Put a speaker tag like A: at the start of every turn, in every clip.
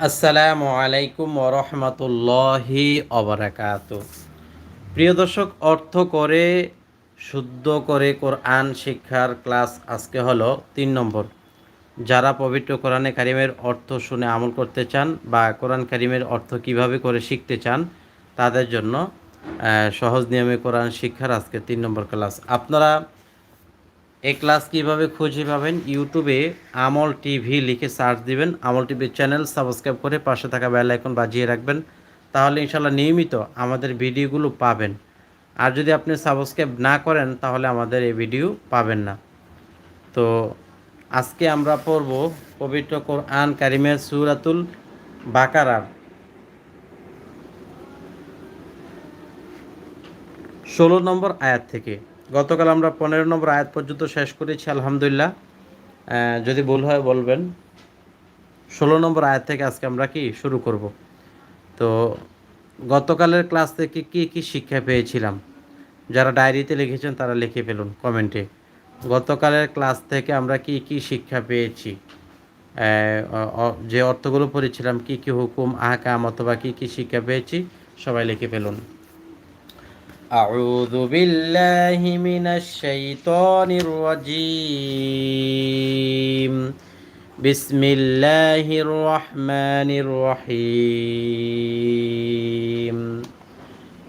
A: আসসালামু আলাইকুম ওরহমতুল্লাহি অবরাকাত প্রিয় দর্শক, অর্থ করে, শুদ্ধ করে কোরআন শিক্ষার ক্লাস আজকে হলো তিন নম্বর। যারা পবিত্র কোরআনে কারিমের অর্থ শুনে আমল করতে চান বা কোরআন কারিমের অর্থ কীভাবে করে শিখতে চান, তাদের জন্য সহজ নিয়মে কোরআন শিক্ষার আজকে তিন নম্বর ক্লাস। আপনারা এই ক্লাস কীভাবে খুঁজে পাবেন? ইউটিউবে আমল টিভি লিখে সার্চ দিবেন। আমল টিভির চ্যানেল সাবস্ক্রাইব করে পাশে থাকা বেল আইকন বাজিয়ে রাখবেন। তাহলে ইনশাল্লাহ নিয়মিত আমাদের ভিডিওগুলো পাবেন। আর যদি আপনি সাবস্ক্রাইব না করেন, তাহলে আমাদের এই ভিডিও পাবেন না। তো আজকে আমরা পড়ব পবিত্র কোরআন কারিমের সুরাতুল বাকারার ষোলো নম্বর আয়াত থেকে। গতকাল আমরা পনেরো নম্বর আয়াত পর্যন্ত শেষ করেছি, আলহামদুলিল্লাহ। যদি ভুল হয় বলবেন। ষোলো নম্বর আয়াত থেকে আজকে আমরা কি শুরু করব? তো গতকালের ক্লাস থেকে কি কি শিক্ষা পেয়েছিলাম? যারা ডায়েরিতে লিখেছেন তারা লিখে ফেলুন কমেন্টে। গতকালের ক্লাস থেকে আমরা কি কি শিক্ষা পেয়েছি? যে অর্থগুলো পড়েছিলাম, কি কি হুকুম, আহকাম অথবা কি কি শিক্ষা পেয়েছি, সবাই লিখে ফেলুন। أعوذ بالله من الشيطان الرجيم. بسم الله الرحمن الرحيم.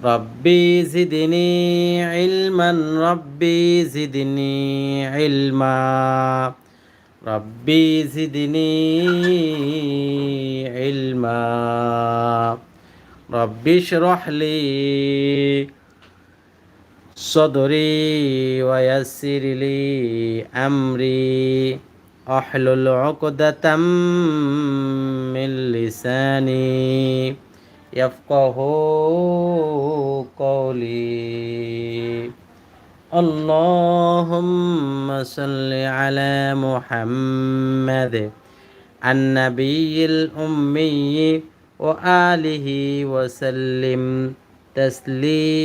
A: ربي زدني علما ربي زدني علما. ربي زدني علما. ربي اشرح لي صدري ويسر لي أمري. أحلل عقدة من لساني. يفقه قولي. اللهم صل على محمد النبي الأمي وآله وسلم. তসলিমা।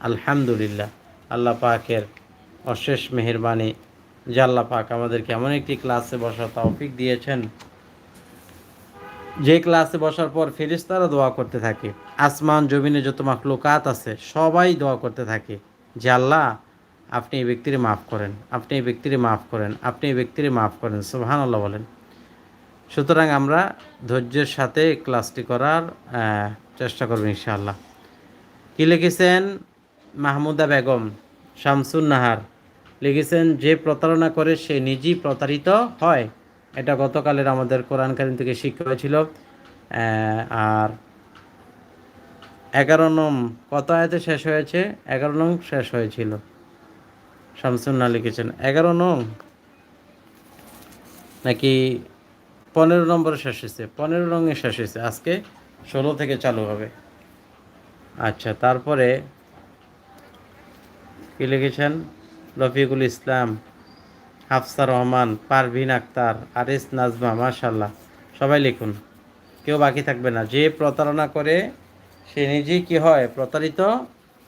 A: আলহামদুলিল্লাহ, আল্লাহ পাকের অশেষ মেহরবানি। যে আল্লাহ পাক আমাদেরকে এমন একটি ক্লাসে বসার তৌফিক দিয়েছেন। যে ক্লাসে বসার পর ফেরিস্তারা দোয়া করতে থাকে। আসমান, জমিনে যত মাকলুকাত আছে, সবাই দোয়া করতে থাকে যে আল্লাহ, আপনি এই ব্যক্তির মাফ করেন, আপনি এই ব্যক্তির মাফ করেন, আপনি এই ব্যক্তির মাফ করেন। সুবহানাল্লাহ বলেন। সুতরাং আমরা ধৈর্যের সাথে ক্লাসটি করার চেষ্টা করব ইনশাআল্লাহ। কি লিখেছেন? মাহমুদা বেগম, শামসুন নাহার। লিখেছেন, যে প্রতারণা করে সে নিজেই প্রতারিত হয়। এটা গতকালের আমাদের কোরআন কারিম থেকে শিক্ষা হয়েছিল। আর এগারো নম কত আয়াতে শেষ হয়েছে? এগারো নং শেষ হয়েছিল। শামসুন না লিখেছেন, এগারো নং? নাকি পনেরো নম্বরে শেষ হয়েছে, পনেরো রঙে শেষ হয়েছে, আজকে ষোলো থেকে চালু হবে। আচ্ছা তারপরে কি লিখেছেন? রফিকুল ইসলাম, হাফসা রহমান, পারভিন আক্তার, আরিস নাজমা মাশাল্লাহ সবাই লিখুন, কেউ বাকি থাকবে না। যে প্রতারণা করে, সে নিজেই কি হয়? প্রতারিত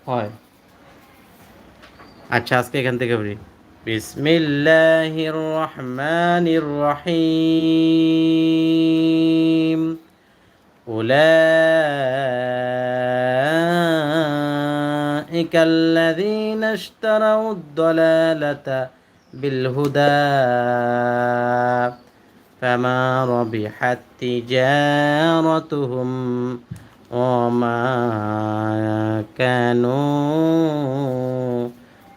A: হয়। আচ্ছা আজকে এখান থেকে বলি بسم الله الرحمن الرحيم. أولئك الذين اشتروا الضلالة بالهدى فما ربحت تجارتهم وما كانوا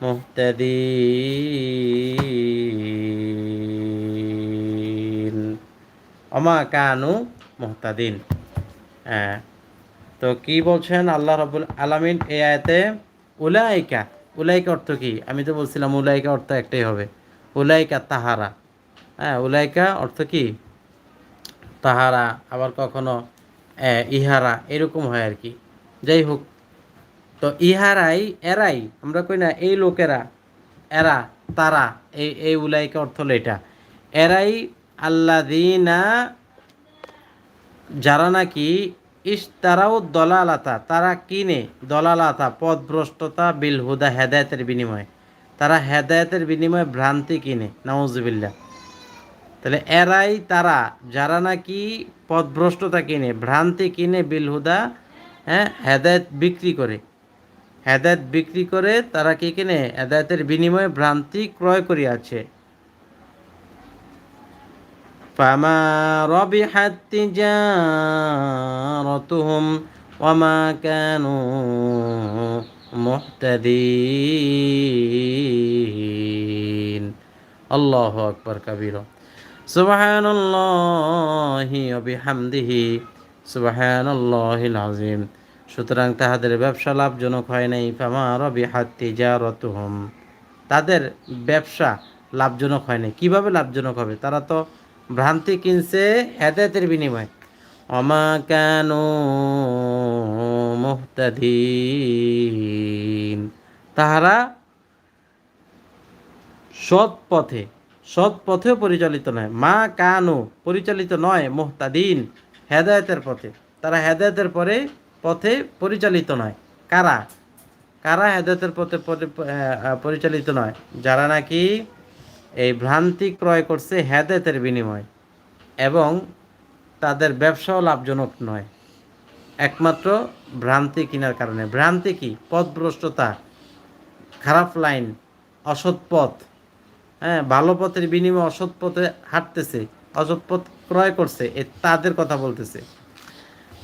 A: মুহতাদিন। অমা কানু মুহতাদিন। হ্যাঁ। তো কি বলছেন? আল্লাহ রাবুল আলামিন এই আয়াতে উলাইকা উলাইকা অর্থ কি? আমি তো বলছিলাম উলাইকা অর্থ একটাই হবে। উলাইকা তাহারা। হ্যাঁ উলাইকা অর্থ কি? তাহারা, আবার কখনো ইহারা, এরকম হয় আর কি। যাই হোক তো ইহারাই, এরাই, আমরা কই না, এই লোকেরা, এরা, তারা, এই এই উলাইকা অর্থ হলো এটা। এরাই আল্লাদিনা যারা নাকি ইস, তারাও দলালাতা, তারা কিনে দলালাতা পথভ্রষ্টতা বিল হুদা হেদায়তের বিনিময়ে। তারা হেদায়তের বিনিময়ে ভ্রান্তি কিনে নাউজুবিল্লা তাহলে এরাই তারা, যারা নাকি পথভ্রষ্টতা কিনে, ভ্রান্তি কিনে বিলহুদা হ্যাঁ হেদায়ত বিক্রি করে। হেদায়ত বিক্রি করে তারা কি কিনে হেদায়তের বিনিময়ে ভ্রান্তি ক্রয় করিয়াছে فما ربحت تجارتهم وما كانوا مهتدين الله أكبر كبيرا سبحان الله وبحمده سبحان الله العظيم সুতরাং তাহাদের ব্যবসা লাভজনক হয় নাই। ফামা রবিহাত তিজারতুহুম। তাদের ব্যবসা লাভজনক হয় নাই। কীভাবে লাভজনক হবে? তারা তো ভ্রান্তি কিনছে হেদায়তের বিনিময়ে। অমা কেন মুহতাদিন। তাহারা সৎ পথে, সৎ পথেও পরিচালিত নয়। মা কানু পরিচালিত নয় মোহতাদিন হেদায়তের পথে। তারা হেদায়তের পরে পথে পরিচালিত নয়। কারা? কারা হেদায়তের পথে পরি- পরিচালিত নয়? যারা নাকি এই ভ্রান্তি ক্রয় করছে হেদায়তের বিনিময় এবং তাদের ব্যবসাও লাভজনক নয়। একমাত্র ভ্রান্তি কেনার কারণে। ভ্রান্তি কি? পথভ্রষ্টতা, খারাপ লাইন, অসৎ পথ। হ্যাঁ ভালো পথের বিনিময়ে অসৎ পথে হাঁটতেছে, অসৎ পথ ক্রয় করছে, এ তাদের কথা বলতেছে।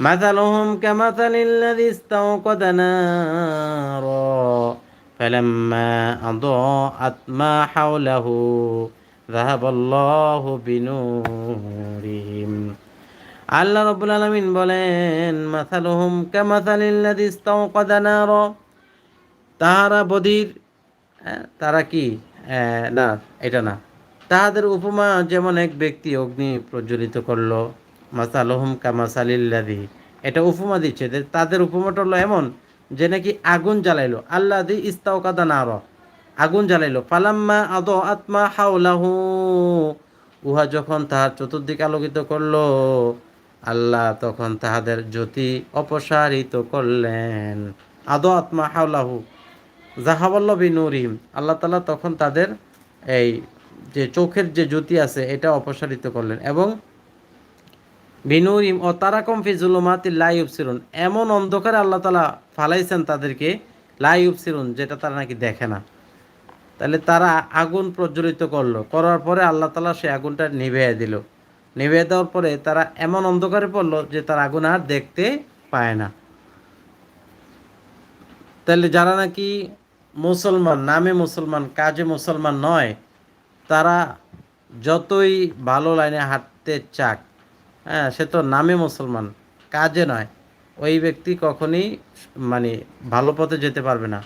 A: مثلهم كمثل الذي استوقد نارا فلما أضاءت ما حوله ذهب الله بنورهم আল্লাহ রব্বুল আলমিন বলেন মাথালুহুম কামাথালিল্লাযী ইস্তাওকাদা নারা তাহারা বধির হ্যাঁ, তারা কি আহ, না এটা না তাহাদের উপমা যেমন এক ব্যক্তি অগ্নি প্রজ্বলিত করলো মাসালহুম কামাসালিল্লাদি এটা উপমা দিচ্ছে। যে তাদের উপমাটা হলো এমন যে নাকি আগুন জ্বালাইলো। আল্লাদি ইস্তাওকাদা নার। আগুন জ্বালাইলো। পালাম্মা আদ আত্মা হাওলাহু। উহা যখন তাহার চতুর্দিক আলোকিত করল, আল্লাহ তখন তাহাদের জ্যোতি অপসারিত করলেন। আদ আত্মা হাওলাহু। জাহাবাল্লবী নুরিম আল্লাহ তালা তখন তাদের এই যে চোখের যে জ্যোতি আছে, এটা অপসারিত করলেন এবং বিনুরিম ও তারাকম ফিজুলুমাতি লাইব সিরুন এমন অন্ধকারে আল্লাহ তালা ফালাইছেন তাদেরকে লাইব সিরুন যেটা তারা নাকি দেখে না। তাহলে তারা আগুন প্রজ্বলিত করল। করার পরে আল্লাহ তালা সে আগুনটা নিভিয়ে দিল। নিভিয়ে দেওয়ার পরে তারা এমন অন্ধকারে পড়ল যে তার আগুন আর দেখতে পায় না। তাহলে যারা নাকি মুসলমান, নামে মুসলমান, কাজে মুসলমান নয়, তারা যতই ভালো লাইনে হাঁটতে চাক হ্যাঁ সে তো নামে মুসলমান, কাজে নয়। ওই ব্যক্তি কখনই মানে ভালো পথে যেতে পারবে না।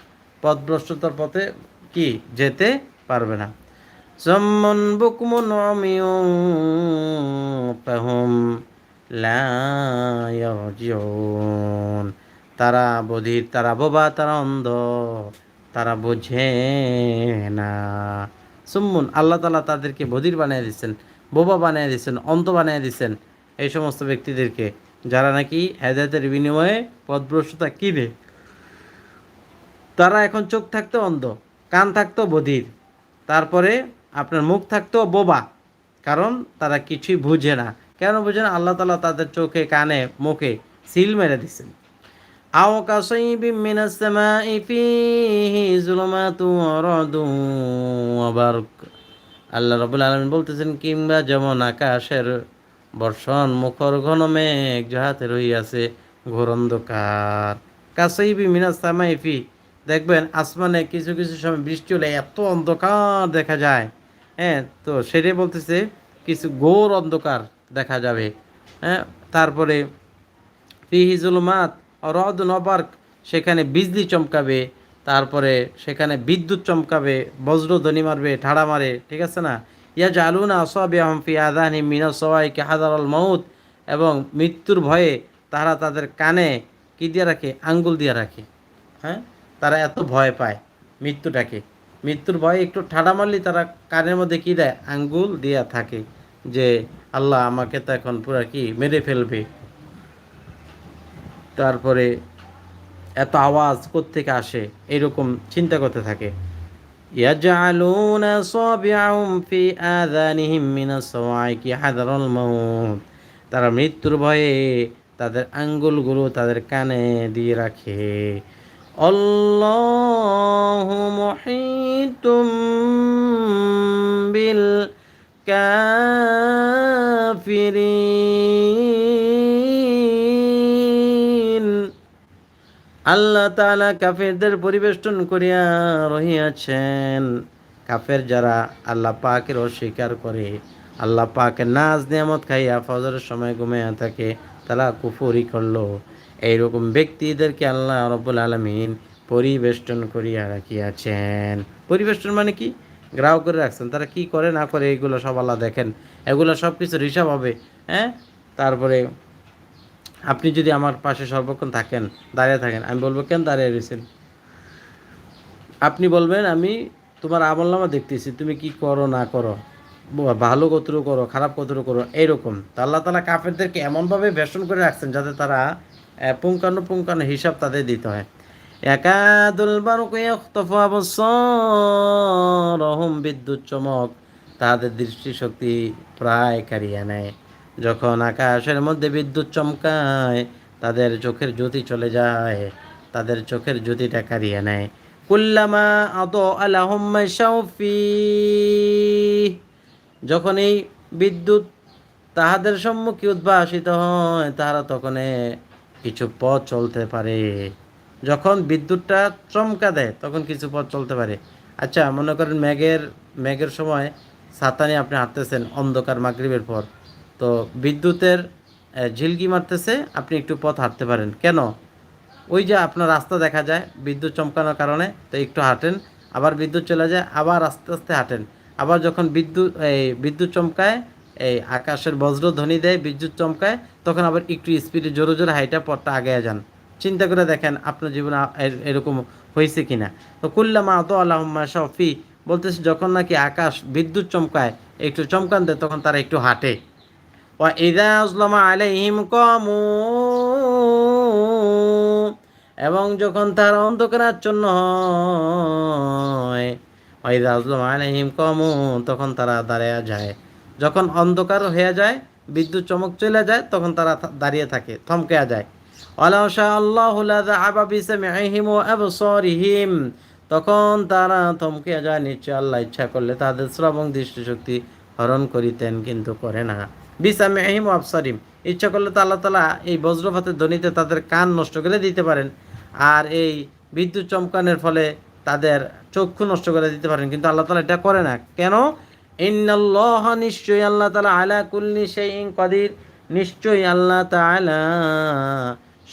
A: পথভ্রষ্টতার পথে কি? যেতে পারবে না। সম্মন বুকমুন তারা বধির, তারা বোবা, তারা অন্ধ, তারা বোঝে না। সুম্মুন, আল্লাহ তালা তাদেরকে বধির বানিয়ে দিচ্ছেন বোবা বানিয়ে দিচ্ছেন অন্ধ বানিয়ে দিচ্ছেন এই সমস্ত ব্যক্তিদেরকে, যারা নাকি হেদায়তের বিনিময়ে পথভ্রষ্টতা কিনে, তারা এখন চোখ থাকতো অন্ধ, কান থাকতো বধির, তারপরে আপনার মুখ থাকতো বোবা, কারণ তারা কিছুই বুঝে না। কেন বুঝে না? আল্লাহ তালা তাদের চোখে, কানে, মুখে সিল মেরে দিচ্ছেন আল্লাহ রাব্বুল আলামিন বলতেছেন, কিংবা যেমন আকাশের বর্ষণ মুখর ঘন মেঘ যাহাতে রহিয়াছে ঘোর অন্ধকার কাসাইবি মিনাস সামাইফি দেখবেন আসমানে কিছু কিছু সময় বৃষ্টি হলে এত অন্ধকার দেখা যায়। হ্যাঁ তো সেটাই বলতেছে, কিছু ঘোর অন্ধকার দেখা যাবে। হ্যাঁ তারপরে ফিহি জুলুমাত, রদ নবার্ক, সেখানে বিজলি চমকাবে, তারপরে সেখানে বিদ্যুৎ চমকাবে, বজ্রধ্বনি মারবে, ঠাড়া মারে, ঠিক আছে না? ইয়া জালুনা আসবে আহমফি আদানি মিনা সবাইকে হাজার আল মৌত এবং মৃত্যুর ভয়ে তারা তাদের কানে কি দিয়ে রাখে? আঙ্গুল দিয়ে রাখে। হ্যাঁ? তারা এত ভয় পায় মৃত্যুটাকে। মৃত্যুর ভয়ে একটু ঠাডা মারলেই তারা কানের মধ্যে কি দেয়? আঙ্গুল দিয়া থাকে যে, আল্লাহ আমাকে তো এখন পুরা কি মেরে ফেলবে। তারপরে এত আওয়াজ কোত্থেকে আসে? এরকম চিন্তা করতে থাকে। يجعلون أصابعهم في آذانهم من الصواعق حذر الموت তারা মৃত্যুর ভয়ে তাদের আঙ্গুলগুলো তাদের কানে দিয়ে রাখে অল্লাহ মুহিতুম বিল কাফিরিন আল্লাহ তাআলা কাফেরদের পরিবেষ্টন করিয়া রহিয়াছেন। কাফের যারা আল্লাহ পাকের অস্বীকার করে, আল্লাহ পাকের নাজ নিয়ামত খাইয়া ফজরের সময় ঘুমাইয়া থাকে, তারা কুফরি করল। এইরকম ব্যক্তিদেরকে আল্লাহ রব্বুল আলমিন পরিবেষ্টন করিয়া রাখিয়াছেন। পরিবেষ্টন মানে কি? গ্রাহক করে রাখছেন। তারা কি করে না করে, এগুলো সব আল্লাহ দেখেন। এগুলো সব কিছুর হিসাব হবে হ্যাঁ? তারপরে আপনি যদি আমার পাশে সর্বক্ষণ থাকেন দাঁড়িয়ে থাকেন আমি বলব কেন দাঁড়িয়ে রয়েছেন আপনি বলবেন আমি তোমার আমল নামা দেখতেছি তুমি কি করো না করো? ভালো কতটুকু করো খারাপ কতটুকু করো? এইরকম। তো আল্লাহ তালা কাফেরদেরকে এমনভাবে বেষ্টন করে রাখছেন যাতে তারা আহ, পুঙ্খানুপুঙ্খানু হিসাব তাদের দিতে হয়। একাদুল বারুক ইয়াখতাফু বিদ্যুৎ চমক তাদের দৃষ্টিশক্তি প্রায় কারিয়ে নেয়। যখন আকাশের মধ্যে বিদ্যুৎ চমকায়, তাদের চোখের জ্যোতি চলে যায়, তাদের চোখের জ্যোতিটা কারিয়ে নেয়। কুল্লামা আদ আলাহম যখন এই বিদ্যুৎ তাহাদের সম্মুখে উদ্ভাসিত হয়, তাহারা তখন কিছু পথ চলতে পারে। যখন বিদ্যুৎটা চমকা দেয়, তখন কিছু পথ চলতে পারে। আচ্ছা মনে করেন মেঘের মেঘের সময় ছাতা নিয়ে আপনি হাঁটতেছেন, অন্ধকার মাগরিবের পর। তো বিদ্যুতের ঝিলকি মারতেছে, আপনি একটু পথ হাঁটতে পারেন। কেন? ওই যে আপনার রাস্তা দেখা যায়, বিদ্যুৎ চমকানোর কারণে, তো একটু হাঁটেন। আবার বিদ্যুৎ চলে যায়, আবার আস্তে আস্তে হাঁটেন। আবার যখন বিদ্যুৎ, এই বিদ্যুৎ চমকায়, এই আকাশের বজ্রধ্বনি দেয়, বিদ্যুৎ চমকায়, তখন আবার একটু স্পিডে জোরে জোরে হাইটা পথটা আগে যান। চিন্তা করে দেখেন আপনার জীবনে এর- এরকম হয়েছে কি না তো কুল্লামা আত আল্লাহম্মা শফি বলতেছে যখন নাকি আকাশ বিদ্যুৎ চমকায়, একটু চমকান দেয়, তখন তারা একটু হাঁটে। এবং যখন তার অন্ধকারাচ্ছন্ন হয় ওয়াইদা আসলামা তখন তারা দাঁড়িয়ে যায়। যখন অন্ধকার হয়ে যায়, বিদ্যুৎ চমক চলে যায়, তখন তারা দাঁড়িয়ে থাকে থমকে যায়। তখন তারা থমকে যায়, নিশ্চয় আল্লাহ ইচ্ছা করলে তাদের শ্রবণ দৃষ্টিশক্তি হরণ করিতেন, কিন্তু করে না। বিসামিহিম ওয়া আবসারিম। ইচ্ছা করলে তো আল্লাহ তালা এই বজ্রপাতের ধ্বনিতে তাদের কান নষ্ট করে দিতে পারেন। আর এই বিদ্যুৎ চমকানের ফলে তাদের চক্ষু নষ্ট করে দিতে পারেন। কিন্তু আল্লাহ তালা এটা করে না। কেন? ইন্নাল্লাহ নিশ্চয়ই আল্লাহ তালা আলা কুল্লি শাইইন কাদির। নিশ্চয়ই আল্লাহ তাআলা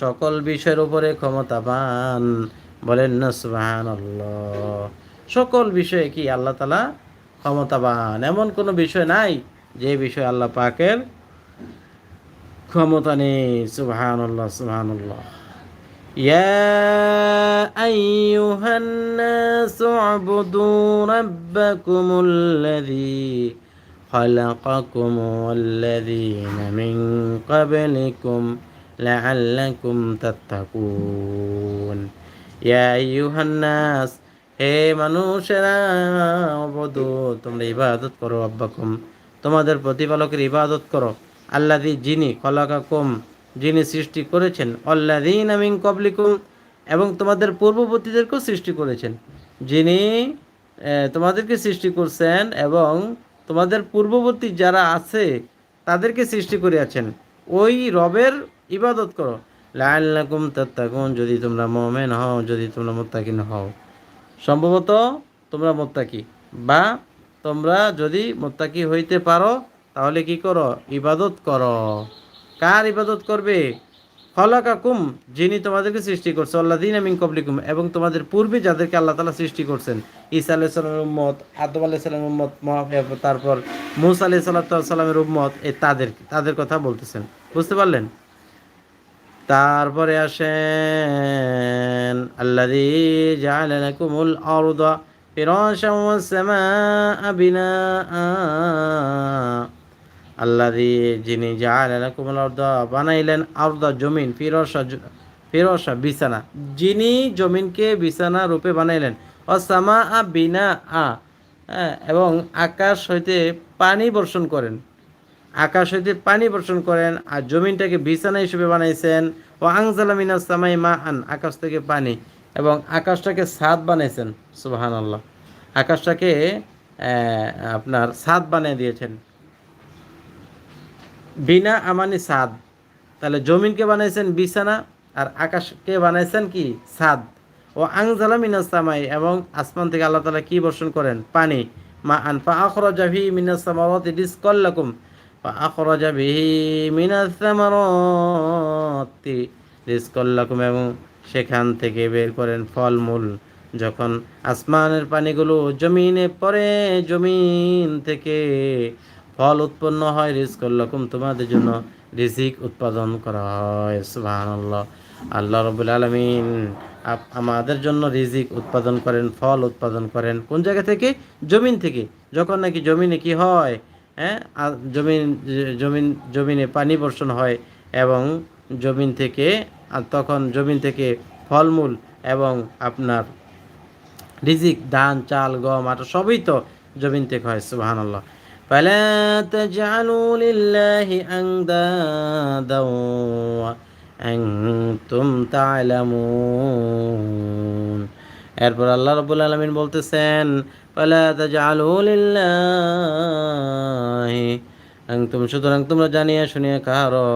A: সকল বিষয়ের উপরে ক্ষমতাবান। বলেন না, সুবহানাল্লাহ। সকল বিষয়ে কি আল্লাহ তাআলা ক্ষমতাবান? এমন কোনো বিষয় নাই যে বিষয়ে আল্লাহ পাকের ক্ষমতা নেই সুবহানাল্লাহ সুবহানাল্লাহ يا أيها الناس اعبدوا ربكم الذي خلقكم والذين من قبلكم لعلكم تتقون يا أيها الناس হে মানুষেরা অবধু তোমরা ইবাদত করো আব্বাকুম তোমাদের প্রতিপালকের ইবাদত করো। আল্লাদি যিনি খলাকাকুম, যিনি সৃষ্টি করেছেন অল্লাদিন আমিন কবলিকুম এবং তোমাদের পূর্ববর্তীদেরকেও সৃষ্টি করেছেন। যিনি তোমাদেরকে সৃষ্টি করছেন এবং তোমাদের পূর্ববর্তী যারা আছে, তাদেরকে সৃষ্টি করিয়াছেন। ওই রবের ইবাদত করো। লাল্লাকুম তাত্তাকুন, যদি তোমরা মোমেন হও, যদি তোমরা মোত্তাকিন হও। সম্ভবত তোমরা মোত্তাকি বা তোমরা যদি মোত্তাকি হইতে পারো, তাহলে কি করো? ইবাদত করো। কার ইবাদত করবে? ফলাকাকুম যিনি তোমাদেরকে সৃষ্টি করছে। আল্লাদিন আমিন কবলিকুম এবং তোমাদের পূর্বে যাদেরকে আল্লাহ তালা সৃষ্টি করছেন। ঈসা আলাহ সালামের উম্মত, আদম আলাহ সালামের উম্মত তারপর মুসা আলাহ সাল্লামের উম্মত এই তাদের তাদের কথা বলতেছেন। বুঝতে পারলেন? তারপরে আসেন আল্লাদি জাআলা লাকুমুল আরদা ওয়াস সামাআ বিনাআ আল্লাদি যিনি জাআলা লাকুমুল আরদা বানাইলেন আরদা জমিন ফিরাশা জ- বিছানা। যিনি জমিনকে বিছানা রূপে বানাইলেন। ও সামা আ বিনা আ হ্যাঁ, এবং আকাশ হইতে পানি বর্ষণ করেন। আকাশ হইতে পানি বর্ষণ করেন আর জমিনটাকে বিছানা হিসেবে বানাইছেন। ও আংজালা মিনা সামাই মা আন আকাশ থেকে পানি। এবং আকাশটাকে সাদ বানাইছেন সুবাহান আল্লাহ আকাশটাকে আপনার সাদ বানিয়ে দিয়েছেন। বিনা আমানি সাদ। তাহলে জমিনকে বানাইছেন বিছানা, আর আকাশকে বানাইছেন কি? সাদ। ও আংজালা মিনাস সামাই, এবং আসমান থেকে আল্লাহ তালা কি বর্ষণ করেন? পানি। মা আন পা আখরাজা ভি মিনাস সামারাতি রিজকাল্লাকুম পা আখরাজা বিহি মিনাস সামারাতি রিজকাল্লাকুম এবং সেখান থেকে বের করেন ফলমূল। যখন আসমানের পানিগুলো জমিনে পড়ে, জমিন থেকে ফল উৎপন্ন হয় রিজকুল্লাকুম তোমাদের জন্য রিজিক উৎপাদন করা হয়। সুবহানাল্লাহ। আল্লাহ রবুল আলমিন আমাদের জন্য রিজিক উৎপাদন করেন, ফল উৎপাদন করেন। কোন জায়গা থেকে? জমিন থেকে। যখন নাকি জমিনে কি হয় হ্যাঁ জমিন জমিন, জমিনে পানি বর্ষণ হয় এবং জমিন থেকে তখন জমিন থেকে ফলমূল এবং আপনার রিজিক ধান চাল গম আটা সবই তো জমিন থেকে হয় সুবাহান আল্লাহ فلا تجعلوا لله أندادا وأنتم تعلمون এরপর আল্লাহ রবুল আলমিন বলতেছেন পালা তাজআলু লিল্লাহি আনতুম সুতরাং তোমরা জানিয়া শুনিয়া কাহারো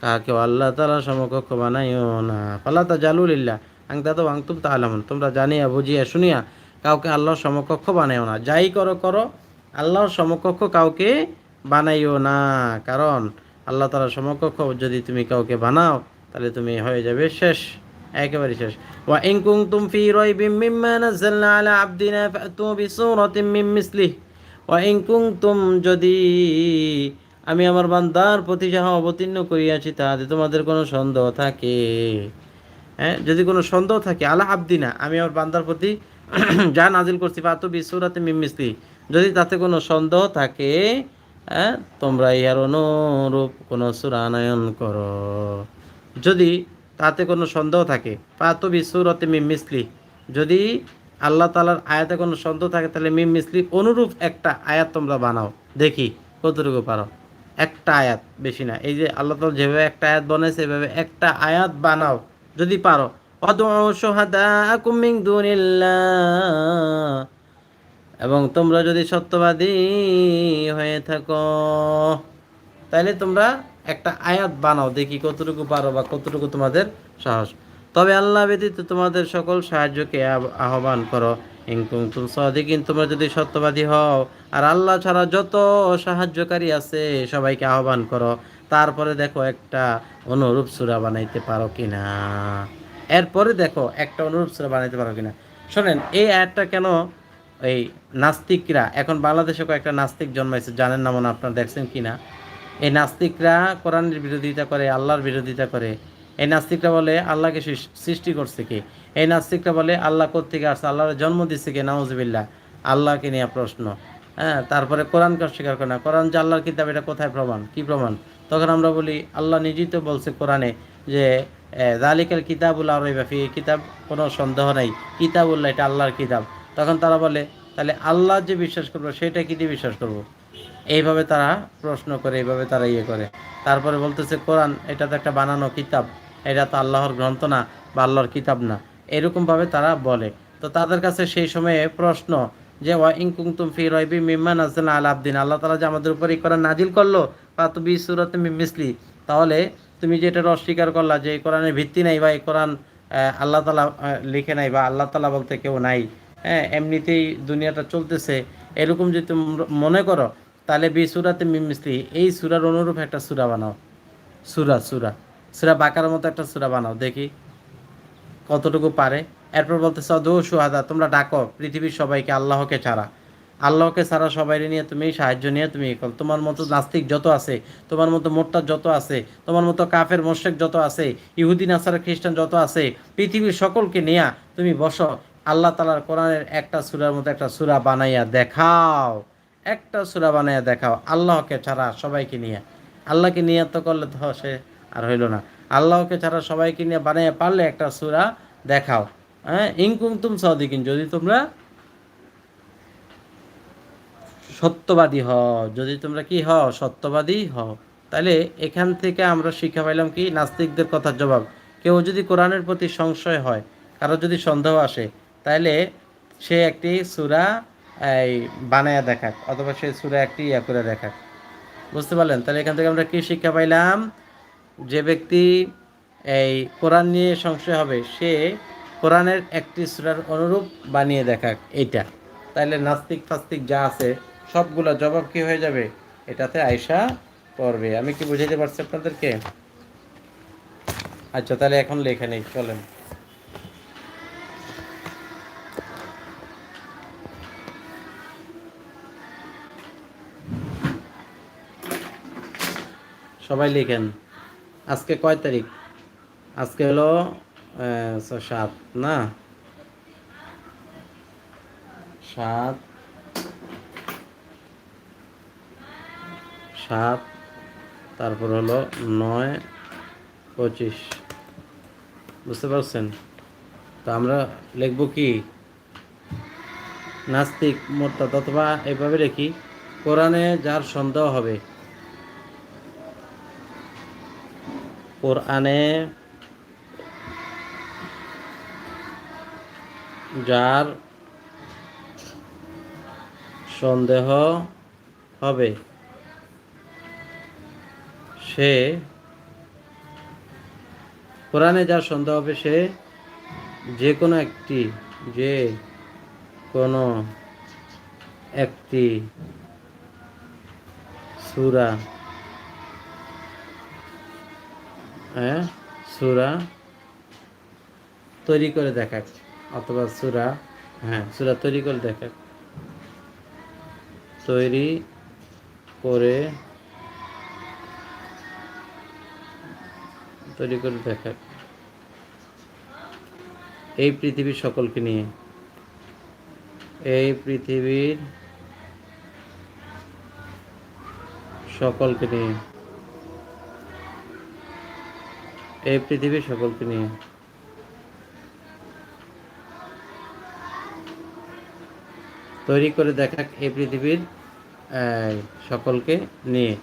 A: কাহাকেও আল্লাহ তাআলা সমকক্ষ বানাইও না। পালা তাজআলু লিল্লাহ। আং দাদা আংতুম তাআলামুন। তোমরা জানিয়া, বুঝিয়া, শুনিয়া কাউকে আল্লাহর সমকক্ষ বানাইও না। যাই করো করো। আল্লাহর সমকক্ষ কাউকে বানাইও না। কারণ আল্লাহ তালার সমকক্ষ যদি তুমি কাউকে বানাও, তাহলে তুমি হয়ে যাবে শেষ। একেবারে শেষ। ওয়া ইন কুনতুম ফি রাইবিম মিম্মা নাযালনা আলা আবদিনা ফাতু বিসূরাতিন মিন মিসলিহি। ওয়া ইন যদি আমি আমার বান্দার প্রতি যাহা অবতীর্ণ করিয়াছি তাহাতে তোমাদের কোনো সন্দেহ থাকে। হ্যাঁ যদি কোনো সন্দেহ থাকে, আলা আবদিনা আমি আমার বান্দার প্রতি যা নাজিল করছি, ফাতু বিসূরাতিন মিন মিসলিহি যদি তাতে কোনো সন্দেহ থাকে হ্যাঁ তোমরা ইহার অনুরূপ কোনো সুরানায়ন করো। যদি তাতে কোনো সন্দেহ থাকে পাতো বিশ্বরতে মিম মিসলি, যদি আল্লাহ তালার আয়াতে কোনো সন্দেহ থাকে, তাহলে মিম অনুরূপ একটা আয়াত তোমরা বানাও। দেখি, কতটুকু পারো। একটা আয়াত, বেশি না। এই যে আল্লাহ তালা যেভাবে একটা আয়াত বানাইছে, এভাবে একটা আয়াত বানাও, যদি পারো। এবং তোমরা যদি সত্যবাদী হয়ে থাকো তাহলে তোমরা একটা আয়াত বানাও, দেখি কতটুকু পারো বা কতটুকু তোমাদের সাহস। তবে আল্লাহ ব্যতীত তোমাদের সকল সাহায্যকে আহ্বান করো। ইনকুম তুম সদিকিন, তোমরা যদি সত্যবাদী হও, আর আল্লাহ ছাড়া যত সাহায্যকারী আছে, সবাইকে আহ্বান করো। তারপরে দেখো একটা অনুরূপ সুরা বানাইতে পারো কিনা। এরপরে দেখো একটা অনুরূপ সুরা বানাইতে পারো কিনা। শোনেন, এই আয়াতটা কেন এই নাস্তিকরা, এখন বাংলাদেশে কয়েকটা নাস্তিক জন্মাইছে, জানেন না মনে আপনারা দেখছেন কি না এই নাস্তিকরা কোরআনের বিরোধিতা করে, আল্লাহর বিরোধিতা করে। এই নাস্তিকরা বলে, আল্লাহকে সৃষ- সৃষ্টি করছে কি? এই নাস্তিকরা বলে, আল্লাহ কোথেকে আসছে? আল্লাহর জন্ম দিচ্ছে কে? নাউজবিল্লাহ। আল্লাহকে নিয়ে প্রশ্ন। হ্যাঁ তারপরে কোরআনকে অস্বীকার করে না? কোরআন যে আল্লাহর কিতাব, এটা কোথায় প্রমাণ? কি প্রমাণ? তখন আমরা বলি, আল্লাহ নিজেই তো বলছে কোরআনে যে জালিকাল কিতাবুল্লাহ রইবাফি এই কিতাব কোনো সন্দেহ নাই। কিতাবুল্লাহ, এটা আল্লাহর কিতাব। তখন তারা বলে, তাহলে আল্লাহ যে বিশ্বাস করব, সেটা কি দিয়ে বিশ্বাস করব? এইভাবে তারা প্রশ্ন করে, এইভাবে তারা ইয়ে করে। তারপরে বলতেছে, কোরআন, এটা তো একটা বানানো কিতাব। এটা তো আল্লাহর গ্রন্থ না, বা আল্লাহর কিতাব না। এরকমভাবে তারা বলে। তো তাদের কাছে সেই সময়ে প্রশ্ন যে, ওয়া ইনকুম তুম ফি রয়বি মিম্মা নাজলা আল আবদিন? আল্লাহ তালা যে আমাদের উপর এই কোরআন নাজিল করল বা তুমি সুরতে মিসলি। তাহলে তুমি যেটা অস্বীকার করলা যে, এই কোরআনের ভিত্তি নাই বা এই কোরআন আল্লাহ তালা লিখে নাই বা আল্লাহ তালা বলতে কেউ নাই। হ্যাঁ এমনিতেই দুনিয়াটা চলতেছে। এরকম যদি তোমরা মনে করো, তাহলে বি সুরাতে মিসলি। এই সুরার অনুরূপ একটা সুরা বানাও। সুরা সুরা। সুরা বাঁকার মতো একটা সুরা বানাও। দেখি। কতটুকু পারে? এরপর বলতেছে দো সুহাদা, তোমরা ডাকো, পৃথিবীর সবাইকে আল্লাহকে ছাড়া। আল্লাহকে ছাড়া সবাই নিয়ে তুমি সাহায্য নিয়ে তুমি। তোমার মতো নাস্তিক যত আছে, তোমার মতো মোট্টার যত আছে, তোমার মতো কাফের, মোশেক যত আছে ইহুদিন আসার খ্রিস্টান যত আছে, পৃথিবীর সকলকে নিয়ে তুমি বসো। আল্লাহ তালার কোরআনের একটা সুরার মতো একটা সুরা বানাইয়া দেখাও। একটা সুরা বানাইয়া দেখাও। আল্লাহকে ছাড়া সবাইকে নিয়ে। আল্লাহকে নিয়ে তো করলে তো সে আর হইল না। আল্লাহকে ছাড়া সবাইকে নিয়ে বানাইয়া পারলে একটা সুরা দেখাও। হ্যাঁ ইনকুম তুম সদিকিন, যদি তোমরা সত্যবাদী হও, যদি তোমরা কি হও, সত্যবাদী হও, তাহলে এখান থেকে আমরা শিক্ষা পাইলাম কি? নাস্তিকদের কথার জবাব। কেউ যদি কোরআনের প্রতি সংশয় হয়, কারও যদি সন্দেহ আসে, তাহলে সে একটি সুরা এই বানায়া দেখাক, অথবা সে সুরা একটি ইয়া করে দেখাক। বুঝতে পারলেন? তাহলে এখান থেকে আমরা কি শিক্ষা পাইলাম? যে ব্যক্তি এই কোরআন নিয়ে সংশয় হবে, সে কোরআনের একটি সুরার অনুরূপ বানিয়ে দেখাক, এইটা। তাইলে নাস্তিক ফাস্তিক যা আছে, সবগুলো জবাব কি হয়ে যাবে? এটাতে আয়সা করবে আমি কি বুঝাইতে পারছি আপনাদেরকে? আচ্ছা তাহলে এখন লেখা নেই, চলেন। সবাই লিখেন। আজকে কয় তারিখ? আজকে হলো সাত, না? সাত সাত, তারপর হলো নয়, পঁচিশ। বুঝতে পারছেন? তো আমরা লিখব কি? নাস্তিক, মোর্তাদ, অথবা এভাবে লিখি, কোরআনে যার সন্দেহ হবে কোরআনে যার সন্দেহ হবে, সে কোরআনে যার সন্দেহ হবে, সে যে কোনো একটি, যে কোনো একটি সুরা হ্যাঁ সুরা? তৈরি করে দেখাক। অথবা সুরা? হ্যাঁ সুরা তৈরি করে দেখাক। তৈরি করে তৈরি করে দেখাক। এই পৃথিবীর সকলকে নিয়ে। এই পৃথিবীর সকলকে নিয়ে। এই পৃথিবীর সকলকে নিয়ে। তৈরি করে দেখাক এই পৃথিবীর সকলকে নিয়ে।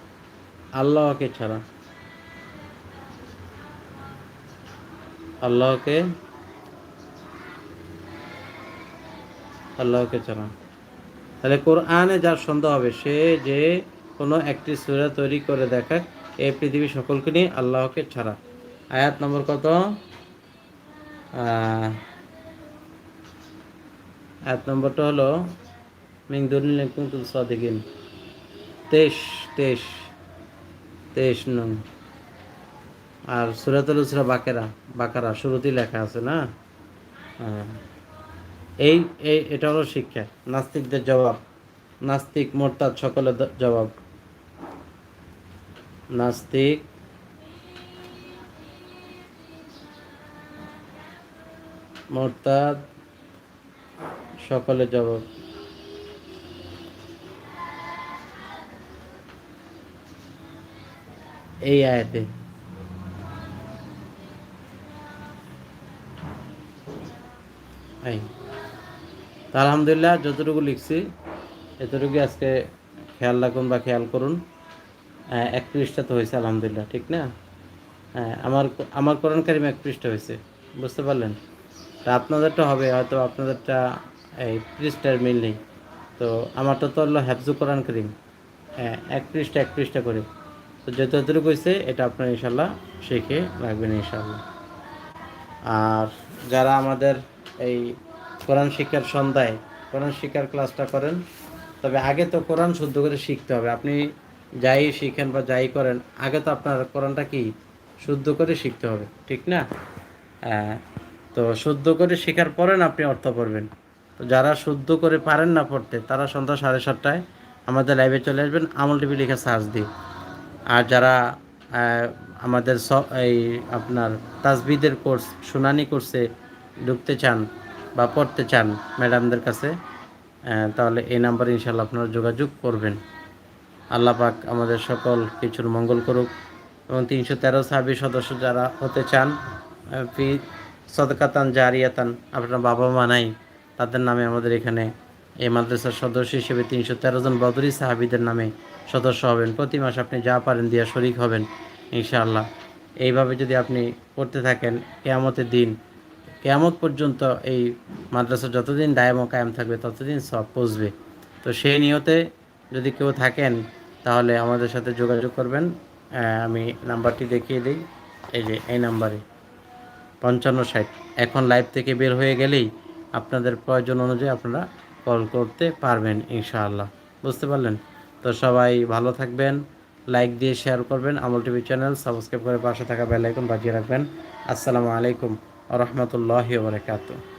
A: আল্লাহকে ছাড়া। আল্লাহকে আল্লাহকে ছাড়া। তাহলে কোরআনে যার সন্দেহ হবে, সে যে কোনো একটি সূরা তৈরি করে দেখাক, এই পৃথিবীর সকলকে নিয়ে আল্লাহকে ছাড়া। আয়াত নম্বর কত? আয়াত নম্বরটা হলো মিংদুল কুমতুল সাদিকিন। তেইশ তেইশ তেইশ নং। আর সুরাতুল উসরা বাকেরা, বাকারা, শুরুতেই লেখা আছে না। এই এই, এটা হলো শিক্ষা, নাস্তিকদের জবাব। নাস্তিক, মোরতাদ, সকলের জবাব। নাস্তিক মোরতাদ, সকলের জবাব। এই আয়াতে। আলহামদুলিল্লাহ, যতটুকু লিখছি এতটুকু আজকে খেয়াল রাখুন বা খেয়াল করুন। এক পৃষ্ঠা তো হয়েছে, আলহামদুলিল্লাহ, ঠিক না? হ্যাঁ আমার আমার কোরআন কারিম এক পৃষ্ঠা হয়েছে, বুঝতে পারলেন? আপনাদেরটা হবে হয়তো আপনাদেরটা এই পৃষ্ঠার মিল নেই। তো আমারটা তো হলো হ্যাফজু কোরআন করিম। হ্যাঁ এক পৃষ্ঠা এক পৃষ্ঠা করে। তো যত যতটুকু হয়েছে এটা আপনার ইনশাল্লাহ শিখে রাখবেন ইনশাল্লাহ আর যারা আমাদের এই কোরআন শিক্ষার সন্ধ্যায় কোরআন শিক্ষার ক্লাসটা করেন তবে আগে তো কোরআন শুদ্ধ করে শিখতে হবে। আপনি যাই শিখেন বা যাই করেন আগে তো আপনার কোরআনটা কি? শুদ্ধ করে শিখতে হবে ঠিক না? হ্যাঁ, তো শুদ্ধ করে শেখার পরেন আপনি অর্থ পড়বেন। তো যারা শুদ্ধ করে পারেন না পড়তে, তারা সন্ধ্যা সাড়ে সাতটায় আমাদের লাইভে চলে আসবেন, আমল টিভি লিখে সার্চ দিয়ে আর যারা আমাদের স- এই আপনার তাজবিদের কোর্স, শুনানি কোর্সে ঢুকতে চান বা পড়তে চান ম্যাডামদের কাছে তাহলে এই নাম্বারে ইনশাল্লাহ আপনারা যোগাযোগ করবেন। আল্লাহ পাক আমাদের সকল কিছুর মঙ্গল করুক। এবং তিনশো তেরো সার্ভিস সদস্য যারা হতে চান ফি সদকাতান জারিয়াতান, আপনার বাবা মা নাই, তাদের নামে আমাদের এখানে এই মাদ্রাসার সদস্য হিসেবে তিনশো তেরো জন বদরি সাহাবিদের নামে সদস্য হবেন। প্রতি মাসে আপনি যা পারেন দিয়া শরিক হবেন, ইনশাআল্লাহ। এইভাবে যদি আপনি করতে থাকেন, কেয়ামতের দিন, কেয়ামত পর্যন্ত এই মাদ্রাসা যতদিন দায়ম কায়েম থাকবে, ততদিন সব পৌঁছবে। তো সেই নিয়তে যদি কেউ থাকেন, তাহলে আমাদের সাথে যোগাযোগ করবেন। আমি নাম্বারটি দেখিয়ে দিই। এই যে, এই নাম্বারে। পঞ্চান্ন ষাট। এখন লাইভ থেকে বের হয়ে গেলেই আপনাদের প্রয়োজন অনুযায়ী আপনারা কল করতে পারবেন ইনশাআল্লাহ। বুঝতে পারলেন? তো সবাই ভালো থাকবেন লাইক দিয়ে শেয়ার করবেন, আমল টিভি চ্যানেল সাবস্ক্রাইব করে পাশে থাকা বেলাইকন বাজিয়ে রাখবেন। আসসালামু আলাইকুম রহমতুল্লাহ বারকাতুহ।